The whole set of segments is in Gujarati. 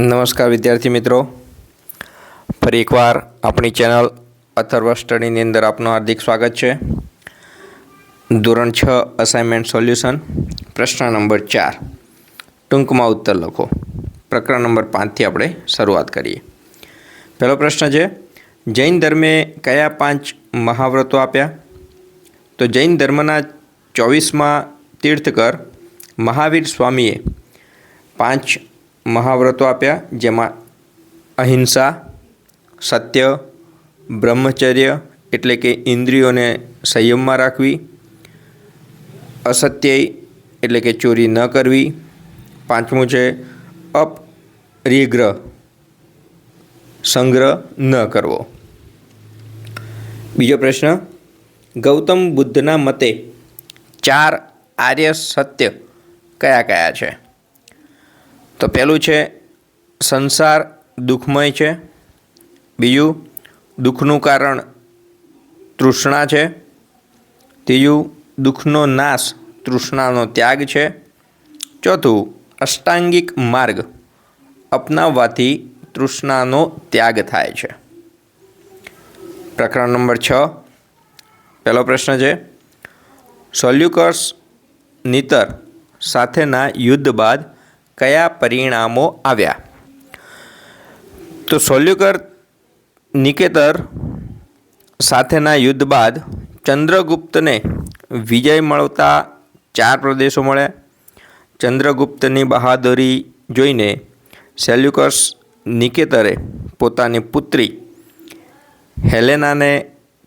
નમસ્કાર વિદ્યાર્થી મિત્રો. ફરી એકવાર આપણી ચેનલ અથર્વ સ્ટડીની અંદર આપનું હાર્દિક સ્વાગત છે. ધોરણ છ અસાઇનમેન્ટ સોલ્યુશન પ્રશ્ન નંબર ચાર. ટૂંકમાં ઉત્તર લખો. પ્રકરણ નંબર પાંચથી આપણે શરૂઆત કરીએ. પહેલો પ્રશ્ન છે, જૈન ધર્મે કયા પાંચ મહાવ્રતો આપ્યા? તો જૈન ધર્મના ચોવીસમાં તીર્થકર મહાવીર સ્વામીએ પાંચ મહાવ્રતો આપ્યા, જેમાં અહિંસા, સત્ય, બ્રહ્મચર્ય એટલે કે ઇન્દ્રિયોને સંયમમાં રાખવી, અસત્ય એટલે કે ચોરી ન કરવી, પાંચમું છે અપરિગ્રહ સંગ્રહ ન કરવો. બીજો પ્રશ્ન, ગૌતમ બુદ્ધના મતે ચાર આર્ય સત્ય કયા કયા છે? તો પહેલું છે, સંસાર દુઃખમય છે. બીજું, દુઃખનું કારણ તૃષ્ણા છે. ત્રીજું, દુઃખનો નાશ તૃષ્ણાનો ત્યાગ છે. ચોથું, અષ્ટાંગિક માર્ગ અપનાવવાથી તૃષ્ણાનો ત્યાગ થાય છે. પ્રકરણ નંબર છ. પહેલો પ્રશ્ન છે, સોલ્યુકર્સ નિતર સાથેના યુદ્ધ બાદ કયા પરિણામો આવ્યા? તો સોલ્યુકર નિકેતર સાથેના યુદ્ધ બાદ ચંદ્રગુપ્તને વિજય મળતા ચાર પ્રદેશો મળ્યા. ચંદ્રગુપ્તની બહાદુરી જોઈને સેલ્યુકસ નિકેતરે પોતાની પુત્રી હેલેનાને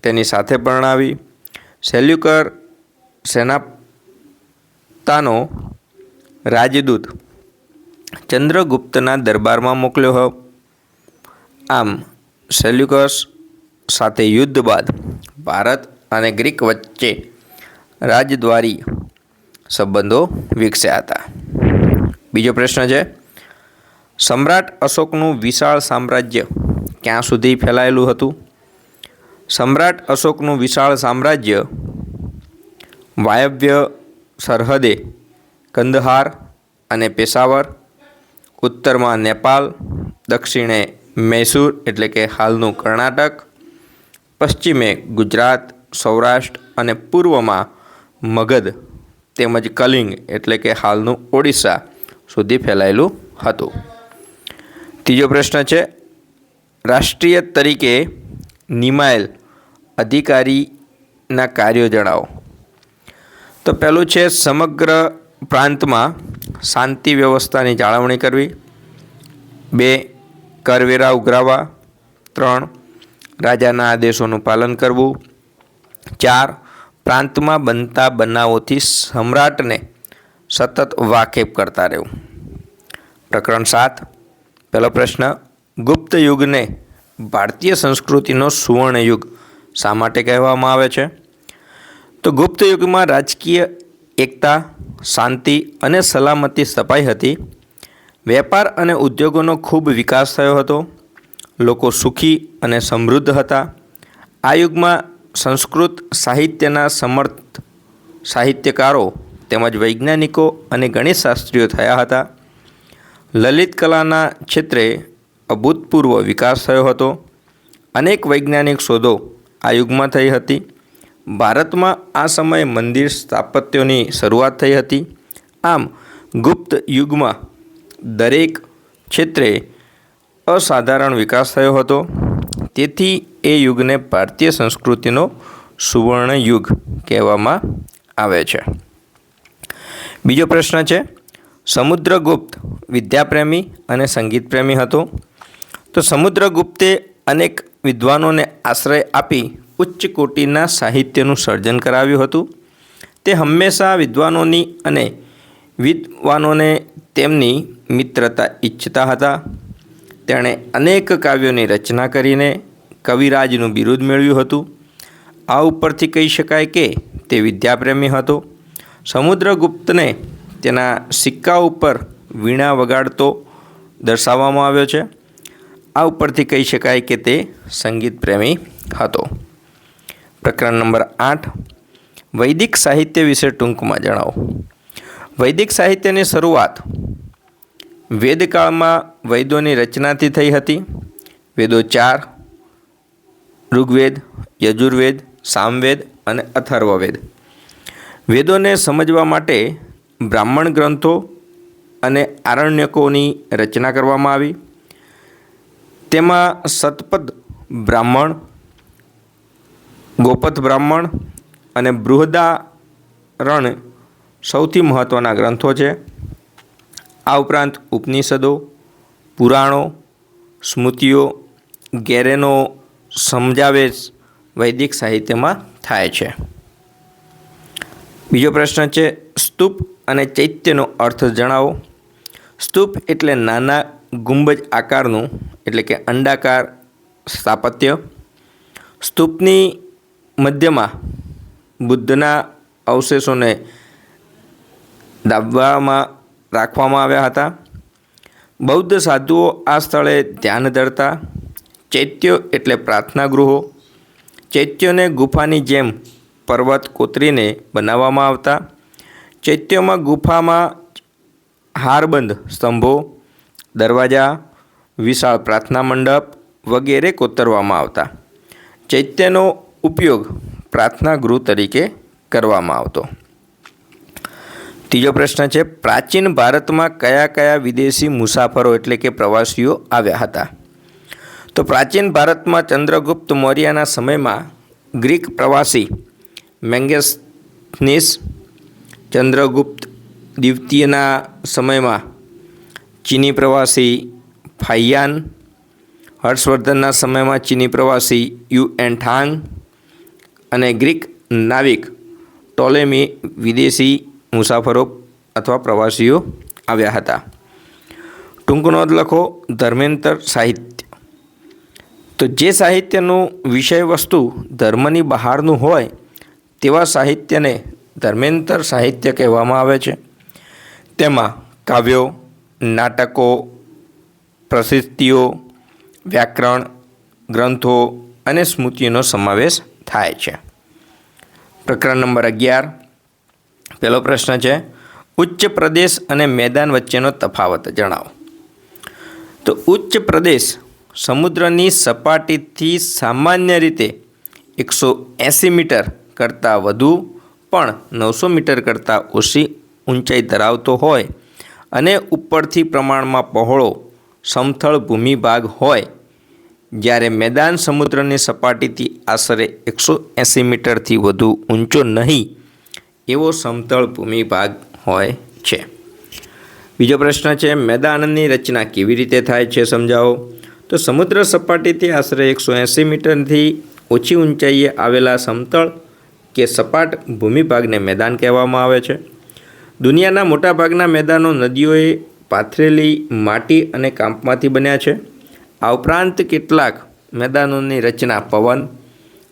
તેની સાથે પરણાવી. સેલ્યુકર સેનાપતાનો રાજદૂત ચંદ્રગુપ્તના દરબારમાં મોકલ્યો હતો આમ, સેલ્યુકસ સાથે યુદ્ધ બાદ ભારત અને ગ્રીક વચ્ચે રાજદ્વારી સંબંધો વિકસ્યા હતા. બીજો પ્રશ્ન છે, સમ્રાટ અશોકનું વિશાળ સામ્રાજ્ય ક્યાં સુધી ફેલાયેલું હતું? સમ્રાટ અશોકનું વિશાળ સામ્રાજ્ય વાયવ્ય સરહદે કંદહાર અને પેશાવર ઉત્તરમાં નેપાલ, દક્ષિણે મૈસૂર એટલે કે હાલનું કર્ણાટક, પશ્ચિમે ગુજરાત, સૌરાષ્ટ્ર અને પૂર્વમાં મગધ તેમજ કલિંગ એટલે કે હાલનું ઓડિશા સુધી ફેલાયેલું હતું. ત્રીજો પ્રશ્ન છે, રાષ્ટ્રીય તરીકે નિમાયેલ અધિકારીના કાર્યો જણાવો. તો પહેલું છે, સમગ્ર પ્રાંતમાં શાંતિ વ્યવસ્થાની જાળવણી કરવી. બે, કરવેરા ઉઘરાવવા ત્રણ, રાજાના આદેશોનું પાલન કરવું. ચાર, પ્રાંતમાં બનતા બનાવોથી સમ્રાટને સતત વાકેફ કરતા રહેવું. પ્રકરણ સાત. પહેલો પ્રશ્ન, ગુપ્ત યુગને ભારતીય સંસ્કૃતિનો સુવર્ણ યુગ શા માટે કહેવામાં આવે છે? તો ગુપ્ત યુગમાં રાજકીય એકતા, શાંતિ અને સલામતી સ્થપાઈ હતી. વેપાર અને ઉદ્યોગોનો ખૂબ વિકાસ થયો હતો. લોકો સુખી અને સમૃદ્ધ હતા. આ યુગમાં સંસ્કૃત સાહિત્યના સમર્થ સાહિત્યકારો તેમજ વૈજ્ઞાનિકો અને ગણિતશાસ્ત્રીઓ થયા હતા. લલિત કલાના ક્ષેત્રે અભૂતપૂર્વ વિકાસ થયો હતો. અનેક વૈજ્ઞાનિક શોધો આ યુગમાં થઈ હતી. ભારતમાં આ સમયે મંદિર સ્થાપત્યોની શરૂઆત થઈ હતી. આમ, ગુપ્ત યુગમાં દરેક ક્ષેત્રે અસાધારણ વિકાસ થયો હતો. તેથી એ યુગને ભારતીય સંસ્કૃતિનો સુવર્ણ યુગ કહેવામાં આવે છે. બીજો પ્રશ્ન છે, સમુદ્રગુપ્ત વિદ્યાપ્રેમી અને સંગીતપ્રેમી હતો. તો સમુદ્રગુપ્તે અનેક વિદ્વાનોને આશ્રય આપી ઉચ્ચ કોટીના સાહિત્યનું સર્જન કરાવ્યું હતું. તે હંમેશા વિદ્વાનોની અને વિદ્વાનોને તેમની મિત્રતા ઈચ્છતા હતા. તેણે અનેક કાવ્યોની રચના કરીને કવિરાજનું બિરુદ મેળવ્યું હતું. આ ઉપરથી કહી શકાય કે તે વિદ્યાપ્રેમી હતો. સમુદ્રગુપ્તને તેના સિક્કા ઉપર વીણા વગાડતો દર્શાવવામાં આવ્યો છે. આ ઉપરથી કહી શકાય કે તે સંગીત પ્રેમી હતો. પ્રકરણ નંબર આઠ, વૈદિક સાહિત્ય વિશે ટૂંકમાં જણાવો. વૈદિક સાહિત્યની શરૂઆત વેદકાળમાં વૈદોની રચનાથી થઈ હતી. વેદો ચાર, ઋગ્વેદ, યજુર્વેદ, સામવેદ અને અથર્વવેદ. વેદોને સમજવા માટે બ્રાહ્મણ ગ્રંથો અને આરણ્યકોની રચના કરવામાં આવી. તેમાં સતપદ બ્રાહ્મણ ગોપથ બ્રાહ્મણ અને બૃહદારણ સૌથી મહત્ત્વના ગ્રંથો છે. આ ઉપરાંત ઉપનિષદો, પુરાણો, સ્મૃતિઓ, ગેરેનો સમજાવેશ વૈદિક સાહિત્યમાં થાય છે. બીજો પ્રશ્ન છે, સ્તૂપ અને ચૈત્યનો અર્થ જણાવો. સ્તૂપ એટલે નાના ગુંબજ આકારનું, એટલે કે અંડાકાર સ્થાપત્ય. સ્તૂપની મધ્યમાં બુદ્ધના અવશેષોને દાબવામાં, રાખવામાં આવ્યા હતા. બૌદ્ધ સાધુઓ આ સ્થળે ધ્યાન ધરતા, ચૈત્યો એટલે પ્રાર્થના ગૃહો, ચૈત્યોને ગુફાની જેમ પર્વત કોતરીને બનાવવામાં આવતા, ચૈત્યોમાં ગુફામાં હારબંધ, સ્તંભો, દરવાજા, વિશાળ પ્રાર્થના મંડપ વગેરે કોતરવામાં આવતા. ચૈત્યનો ઉપયોગ પ્રાર્થના ગૃહ તરીકે કરવામાં આવતો. ત્રીજો પ્રશ્ન છે, પ્રાચીન ભારતમાં કયા કયા વિદેશી મુસાફરો એટલે કે પ્રવાસીઓ આવ્યા હતા? તો પ્રાચીન ભારતમાં ચંદ્રગુપ્ત મૌર્યના સમયમાં ગ્રીક પ્રવાસી મેંગેસનીસ ચંદ્રગુપ્ત દ્વિતીયના સમયમાં ચીની પ્રવાસી ફાઇયાન, હર્ષવર્ધનના સમયમાં ચીની પ્રવાસી યુ એન ઠાંગ અને ગ્રીક નાવિક ટોલેમી વિદેશી મુસાફરો અથવા પ્રવાસીઓ આવ્યા હતા. ટૂંક નોંધ લખો, ધર્મેન્તર સાહિત્ય. તો જે સાહિત્યનું વિષય વસ્તુ ધર્મની બહારનું હોય, તેવા સાહિત્યને ધર્મેન્તર સાહિત્ય કહેવામાં આવે છે. તેમાં કાવ્યો, નાટકો, પ્રસિદ્ધિઓ, વ્યાકરણ, ગ્રંથો અને સ્મૃતિનો સમાવેશ થાય છે. પ્રકરણ નંબર અગિયાર. પહેલો પ્રશ્ન છે, ઉચ્ચ પ્રદેશ અને મેદાન વચ્ચેનો તફાવત જણાવો. તો ઉચ્ચ પ્રદેશ સમુદ્રની સપાટીથી સામાન્ય રીતે એકસો એંસી મીટર કરતાં વધુ પણ નવસો મીટર કરતાં ઓછી ઊંચાઈ ધરાવતો હોય અને ઉપરથી પ્રમાણમાં પહોળો સમથળ ભૂમિ ભાગ હોય જ્યારે મેદાન સમુદ્રની સપાટીથી આશરે એકસો એંસી મીટરથી વધુ ઊંચો નહીં, એવો સમતળ ભૂમિભાગ હોય છે. બીજો પ્રશ્ન છે, મેદાનની રચના કેવી રીતે થાય છે સમજાવો? તો સમુદ્ર સપાટીથી આશરે એકસો એંસી મીટરથી ઓછી ઊંચાઈએ આવેલા સમતળ કે સપાટ ભૂમિભાગને મેદાન કહેવામાં આવે છે. દુનિયાના મોટાભાગના મેદાનો નદીઓએ પાથરેલી માટી અને કાંપમાંથી બન્યા છે. આ ઉપરાંત કેટલાક મેદાનોની રચના પવન,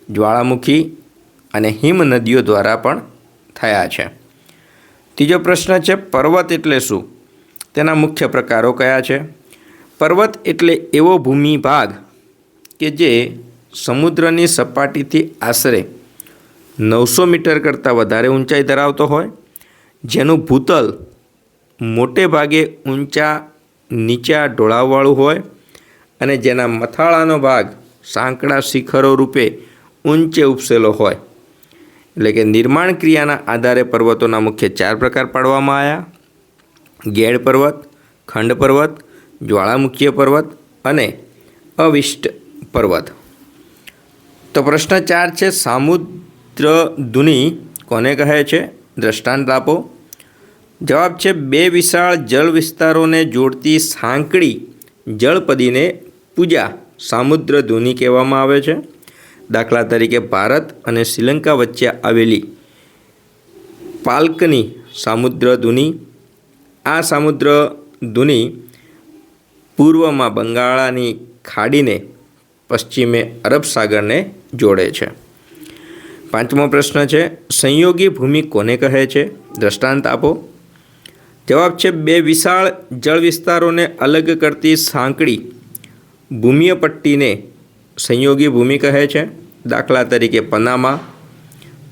જ્વાળામુખી અને હિમ નદીઓ દ્વારા પણ થયા છે. ત્રીજો પ્રશ્ન છે, પર્વત એટલે શું? તેના મુખ્ય પ્રકારો કયા છે? પર્વત એટલે એવો ભૂમિ ભાગ કે જે સમુદ્રની સપાટીથી આશરે નવસો મીટર કરતાં વધારે ઊંચાઈ ધરાવતો હોય. જેનું ભૂતલ મોટે ભાગે ઊંચા નીચા ઢોળાવવાળું હોય અને જેના મથાળાનો ભાગ સાંકડા શિખરો રૂપે ઊંચે ઉપસેલો હોય. એટલે કે નિર્માણ ક્રિયાના આધારે પર્વતોના મુખ્ય ચાર પ્રકાર પાડવામાં આવ્યા. ગેડ પર્વત, ખંડ પર્વત, જ્વાળામુખીય પર્વત અને અવિષ્ટ પર્વત. તો પ્રશ્ન ચાર છે સામુદ્ર ધુની કોને કહે છે? દ્રષ્ટાંત આપો. જવાબ છે, બે વિશાળ જળ વિસ્તારોને જોડતી સાંકડી જળપદીને પૂજા સામુદ્ર ધુની કહેવામાં આવે છે. દાખલા તરીકે ભારત અને શ્રીલંકા વચ્ચે આવેલી પાલ્કની સામુદ્ર ધૂની આ સામુદ્ર ધૂની પૂર્વમાં બંગાળાની ખાડીને પશ્ચિમે અરબ સાગરને જોડે છે. પાંચમો પ્રશ્ન છે, સંયોગી ભૂમિ કોને કહે છે? દ્રષ્ટાંત આપો. જવાબ છે, બે વિશાળ જળ વિસ્તારોને અલગ કરતી સાંકડી ભૂમિય પટ્ટીને સંયોગી ભૂમિ કહે છે. દાખલા તરીકે પનામા,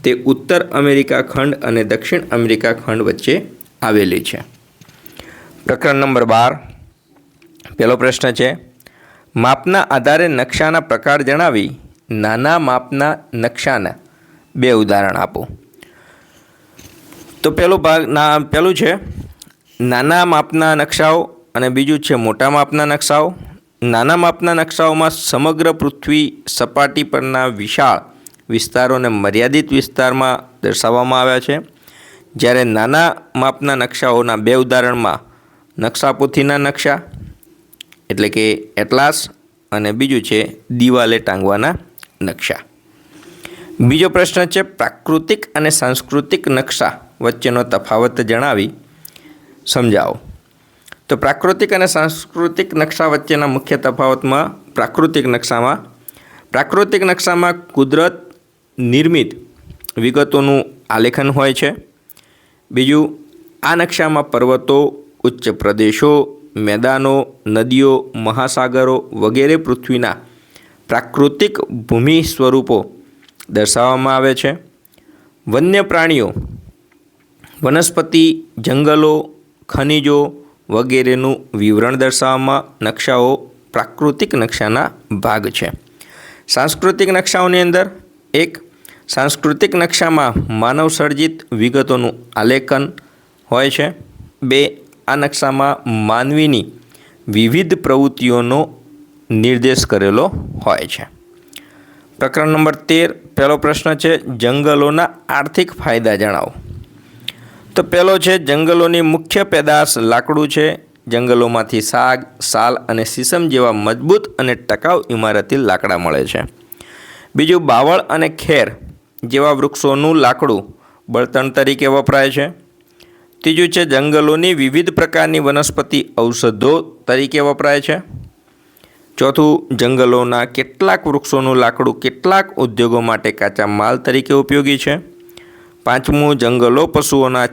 તે ઉત્તર અમેરિકા ખંડ અને દક્ષિણ અમેરિકા ખંડ વચ્ચે આવેલી છે. પ્રકરણ નંબર બાર. પહેલો પ્રશ્ન છે, માપના આધારે નકશાના પ્રકાર જણાવી નાના માપના નકશાના બે ઉદાહરણ આપો. તો પહેલો ભાગ ના, પહેલું છે, નાના માપના નકશાઓ અને બીજું છે મોટા માપના નકશાઓ. નાના માપના નકશાઓમાં સમગ્ર પૃથ્વી સપાટી પરના વિશાળ વિસ્તારોને મર્યાદિત વિસ્તારમાં દર્શાવવામાં આવ્યા છે. જ્યારે નાના માપના નકશાઓના બે ઉદાહરણમાં નકશાપોથીના નકશા, એટલે કે એટલાસ અને બીજું છે દિવાલે ટાંગવાના નકશા. બીજો પ્રશ્ન છે પ્રાકૃતિક અને સાંસ્કૃતિક નકશા વચ્ચેનો તફાવત જણાવી સમજાવો. તો પ્રાકૃતિક અને સાંસ્કૃતિક નકશા વચ્ચેના મુખ્ય તફાવતમાં પ્રાકૃતિક નકશામાં પ્રાકૃતિક નકશામાં કુદરત નિર્મિત વિગતોનું આલેખન હોય છે. બીજું, આ નકશામાં પર્વતો, ઉચ્ચ પ્રદેશો, મેદાનો, નદીઓ, મહાસાગરો વગેરે પૃથ્વીના પ્રાકૃતિક ભૂમિ સ્વરૂપો દર્શાવવામાં આવે છે. વન્ય પ્રાણીઓ, વનસ્પતિ, જંગલો, ખનિજો વગેરેનું વિવરણ દર્શાવવામાં નકશાઓ પ્રાકૃતિક નકશાના ભાગ છે. સાંસ્કૃતિક નકશાઓની અંદર એક, સાંસ્કૃતિક નકશામાં માનવ સર્જિત વિગતોનું આલેખન હોય છે. બે, આ નકશામાં માનવીની વિવિધ પ્રવૃત્તિઓનો નિર્દેશ કરેલો હોય છે. પ્રકરણ નંબર તેર, પહેલો પ્રશ્ન છે, જંગલોના આર્થિક ફાયદા જણાવો. તો પહેલો છે, જંગલોની મુખ્ય પેદાશ લાકડું છે. જંગલોમાંથી સાગ, સાલ અને સીસમ જેવા મજબૂત અને ટકાઉ ઇમારતી લાકડા મળે છે. બીજું બાવળ અને ખેર જેવા વૃક્ષોનું લાકડું બળતણ તરીકે વપરાય છે. ત્રીજું છે, જંગલોની વિવિધ પ્રકારની વનસ્પતિ ઔષધો તરીકે વપરાય છે. ચોથું, જંગલોના કેટલાક વૃક્ષોનું લાકડું કેટલાક ઉદ્યોગો માટે કાચા માલ તરીકે ઉપયોગી છે. પાંચમું, જંગલો પશુઓના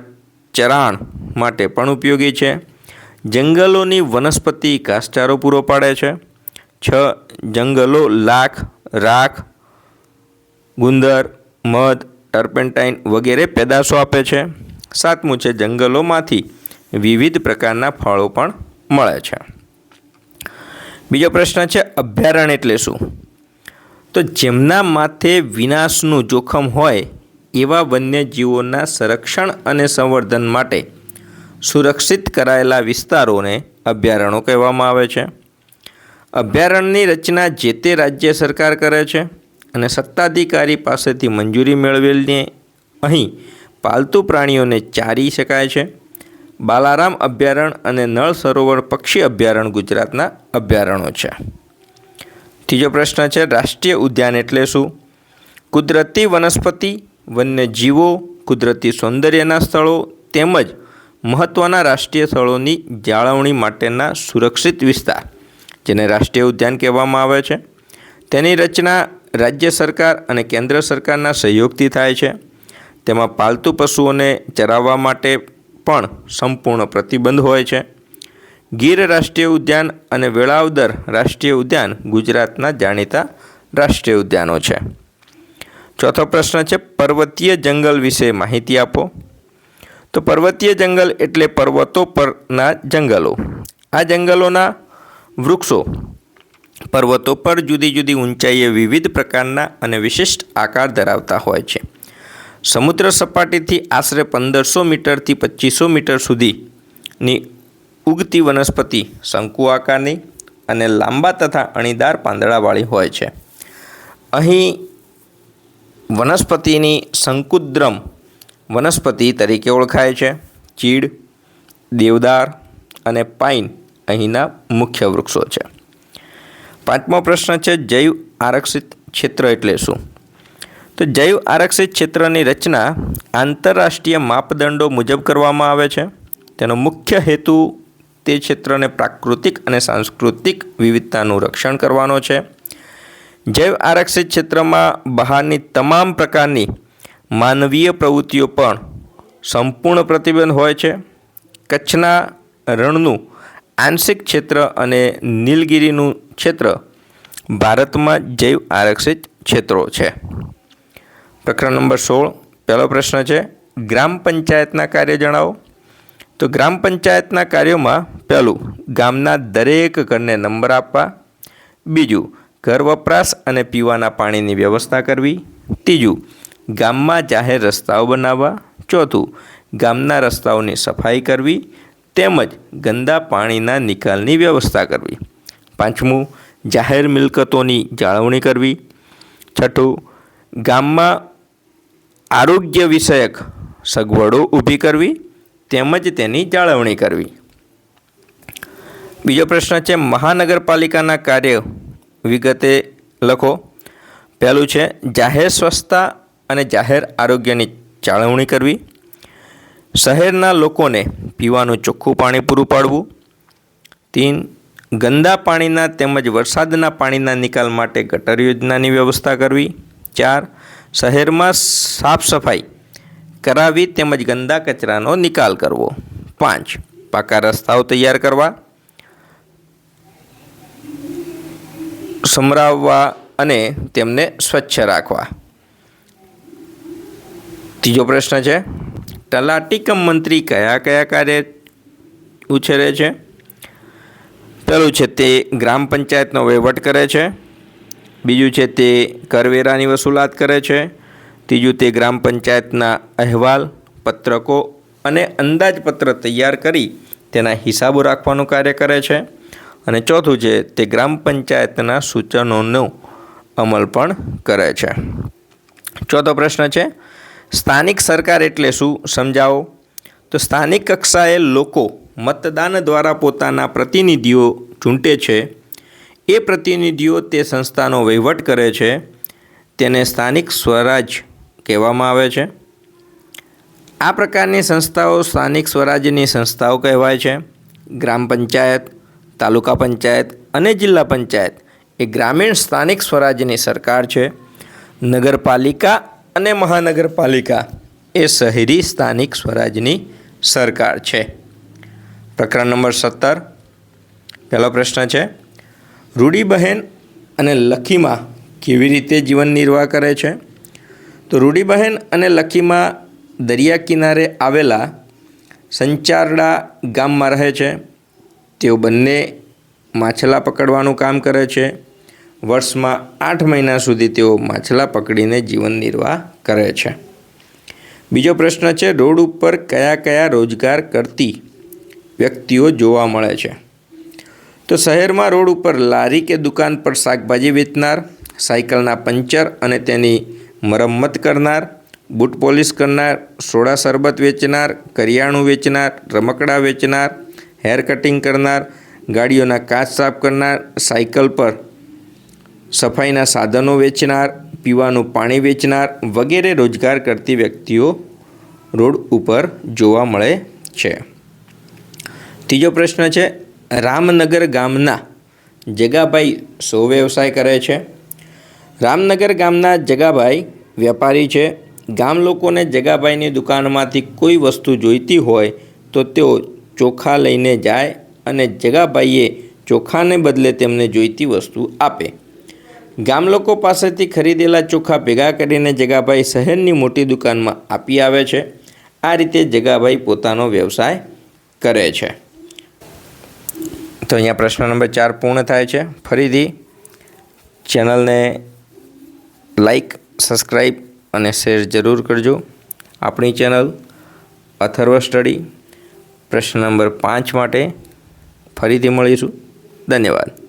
ચરાણ માટે પણ ઉપયોગી છે. જંગલોની વનસ્પતિ ઘાસચારો પૂરો પાડે છે. છ, જંગલો લાખ, રાખ, ગુંદર, મધ, ટર્પેન્ટાઇન વગેરે પેદાશો આપે છે. સાતમું છે, જંગલોમાંથી વિવિધ પ્રકારના ફળો પણ મળે છે. બીજો પ્રશ્ન છે, અભયારણ્ય એટલે શું? તો જેમના માથે વિનાશનું જોખમ હોય એવા વન્યજીવોના સંરક્ષણ અને સંવર્ધન માટે સુરક્ષિત કરાયેલા વિસ્તારોને અભયારણ્યો કહેવામાં આવે છે. અભયારણ્યની રચના જે તે રાજ્ય સરકાર કરે છે અને સત્તાધિકારી પાસેથી મંજૂરી મેળવેલને અહીં પાલતુ પ્રાણીઓને ચારી શકાય છે. બાલારામ અભયારણ્ય અને નળ સરોવર પક્ષી અભયારણ્ય ગુજરાતના અભયારણ્યો છે. ત્રીજો પ્રશ્ન છે, રાષ્ટ્રીય ઉદ્યાન એટલે શું? કુદરતી વનસ્પતિ વન્યજીવો કુદરતી સૌંદર્યના સ્થળો તેમજ મહત્ત્વના રાષ્ટ્રીય સ્થળોની જાળવણી માટેના સુરક્ષિત વિસ્તાર, જેને રાષ્ટ્રીય ઉદ્યાન કહેવામાં આવે છે. તેની રચના રાજ્ય સરકાર અને કેન્દ્ર સરકારના સહયોગથી થાય છે. તેમાં પાલતુ પશુઓને ચરાવવા માટે પણ સંપૂર્ણ પ્રતિબંધ હોય છે. ગીર રાષ્ટ્રીય ઉદ્યાન અને વેળાવદર રાષ્ટ્રીય ઉદ્યાન ગુજરાતના જાણીતા રાષ્ટ્રીય ઉદ્યાનો છે. ચોથો પ્રશ્ન છે, પર્વતીય જંગલ વિશે માહિતી આપો. તો પર્વતીય જંગલ એટલે પર્વતો પરના જંગલો. આ જંગલોના વૃક્ષો પર્વતો પર જુદી જુદી ઊંચાઈએ વિવિધ પ્રકારના અને વિશિષ્ટ આકાર ધરાવતા હોય છે. સમુદ્ર સપાટીથી આશરે પંદરસો મીટરથી પચીસો મીટર સુધીની ઉગતી વનસ્પતિ શંકુ આકારની અને લાંબા તથા અણીદાર પાંદડાવાળી હોય છે. અહીં વનસ્પતિની શંકુદ્રમ વનસ્પતિ તરીકે ઓળખાય છે. ચીડ, દેવદાર અને પાઇન અહીંના મુખ્ય વૃક્ષો છે. પાંચમો પ્રશ્ન છે, જૈવ આરક્ષિત ક્ષેત્ર એટલે શું? તો જૈવ આરક્ષિત ક્ષેત્રની રચના આંતરરાષ્ટ્રીય માપદંડો મુજબ કરવામાં આવે છે. તેનો મુખ્ય હેતુ તે ક્ષેત્રને પ્રાકૃતિક અને સાંસ્કૃતિક વિવિધતાનું રક્ષણ કરવાનો છે. જૈવ આરક્ષિત ક્ષેત્રમાં બહારની તમામ પ્રકારની માનવીય પ્રવૃત્તિઓ પણ સંપૂર્ણ પ્રતિબંધ હોય છે. કચ્છના રણનું આંશિક ક્ષેત્ર અને નીલગિરીનું ક્ષેત્ર ભારતમાં જૈવ આરક્ષિત ક્ષેત્રો છે. પ્રકરણ નંબર સોળ, પહેલો પ્રશ્ન છે, ગ્રામ પંચાયતના કાર્ય જણાવો. તો ગ્રામ પંચાયતના કાર્યોમાં પહેલું ગામના દરેક ઘરને નંબર આપવા, બીજું ઘર વપરાશ અને પીવાના પાણીની વ્યવસ્થા કરવી. ત્રીજું, ગામમાં જાહેર રસ્તાઓ બનાવવા. ચોથું, ગામના રસ્તાઓની સફાઈ કરવી. તેમજ ગંદા પાણીના નિકાલની વ્યવસ્થા કરવી. પાંચમું, જાહેર મિલકતોની જાળવણી કરવી. છઠ્ઠું, ગામમાં આરોગ્ય વિષયક સગવડો ઊભી કરવી. તેમજ તેની જાળવણી કરવી. બીજો પ્રશ્ન છે, મહાનગરપાલિકાના કાર્ય વિગતે લખો. પહેલું છે, જાહેર સ્વચ્છતા અને જાહેર આરોગ્યની જાળવણી કરવી. શહેરના લોકોને પીવાનું ચોખ્ખું પાણી પૂરું પાડવું. તીન, ગંદા પાણીના તેમજ વરસાદના પાણીના નિકાલ માટે ગટર યોજનાની વ્યવસ્થા કરવી. ચાર, શહેરમાં સાફ સફાઈ કરાવી તેમજ ગંદા કચરાનો નિકાલ કરવો. પાંચ, પાકા રસ્તાઓ તૈયાર કરવા. સમરાવવા અને તેમને સ્વચ્છ રાખવા. ત્રીજો પ્રશ્ન છે તલાટીકમ મંત્રી કયા કયા કાર્ય ઉછેરે છે? પહેલું છે તે ગ્રામ પંચાયતનો વહીવટ કરે છે. બીજું છે તે કરવેરાની વસૂલાત કરે છે. ત્રીજું તે ગ્રામ પંચાયતના અહેવાલ, પત્રકો અને અંદાજપત્ર તૈયાર કરી તેના હિસાબો રાખવાનું કાર્ય કરે છે. અને ચોથું છે તે ગ્રામ પંચાયતના સૂચનોનો અમલ પણ કરે છે. ચોથો પ્રશ્ન છે, સ્થાનિક સરકાર એટલે શું? સમજાવો. તો સ્થાનિક કક્ષાએ લોકો મતદાન દ્વારા પોતાના પ્રતિનિધિઓ ચૂંટે છે. એ પ્રતિનિધિઓ તે સંસ્થાનો વહીવટ કરે છે. તેને સ્થાનિક સ્વરાજ કહેવામાં આવે છે. આ પ્રકારની સંસ્થાઓ સ્થાનિક સ્વરાજ્યની સંસ્થાઓ કહેવાય છે. ગ્રામ પંચાયત તાલુકા પંચાયત અને જિલ્લા પંચાયત એ ગ્રામીણ સ્થાનિક સ્વરાજ્યની સરકાર છે. નગરપાલિકા અને મહાનગરપાલિકા એ શહેરી સ્થાનિક સ્વરાજ્યની સરકાર છે. પ્રકરણ નંબર સત્તર. પહેલો પ્રશ્ન છે રૂડીબહેન અને લખીમાં કેવી રીતે જીવન નિર્વાહ કરે છે? તો રૂડીબહેન અને લખીમાં દરિયા કિનારે આવેલા સંચારડા ગામમાં રહે છે. તેઓ બંને માછલા પકડવાનું કામ કરે છે. વર્ષમાં આઠ મહિના સુધી તેઓ માછલા પકડીને જીવન નિર્વાહ કરે છે. બીજો પ્રશ્ન છે, રોડ ઉપર કયા કયા રોજગાર કરતી વ્યક્તિઓ જોવા મળે છે? તો શહેરમાં રોડ ઉપર લારી કે દુકાન પર શાકભાજી વેચનાર, સાયકલના પંચર અને તેની મરમ્મત કરનાર, બૂટ પોલિશ કરનાર, સોડા શરબત વેચનાર, કરિયાણું વેચનાર, રમકડા વેચનાર હેર કટિંગ કરનાર, ગાડીઓના કાચ સાફ કરનાર, સાયકલ પર સફાઈના સાધનો વેચનાર, પીવાનું પાણી વેચનાર વગેરે રોજગાર કરતી વ્યક્તિઓ રોડ ઉપર જોવા મળે છે. ત્રીજો પ્રશ્ન છે, રામનગર ગામના જગાભાઈ સો વ્યવસાય કરે છે. રામનગર ગામના જગાભાઈ વેપારી છે. ગામ લોકોને જગાભાઈની દુકાનમાંથી કોઈ વસ્તુ જોઈતી હોય તો તેઓ ચોખા લઈને જાય અને જગાભાઈએ ચોખાને બદલે તેમને જોઈતી વસ્તુ આપે. ગામ લોકો પાસેથી ખરીદેલા ચોખા ભેગા કરીને જગાભાઈ શહેરની મોટી દુકાનમાં આપી આવે છે. આ રીતે જગાભાઈ પોતાનો વ્યવસાય કરે છે. તો અહીંયા પ્રશ્ન નંબર ચાર પૂર્ણ થાય છે. ફરીથી ચેનલને લાઈક સબસ્ક્રાઈબ અને શેર જરૂર કરજો. આપણી ચેનલ અથર્વ સ્ટડી પ્રશ્ન નંબર પાંચ માટે ફરીથી મળીશું. ધન્યવાદ.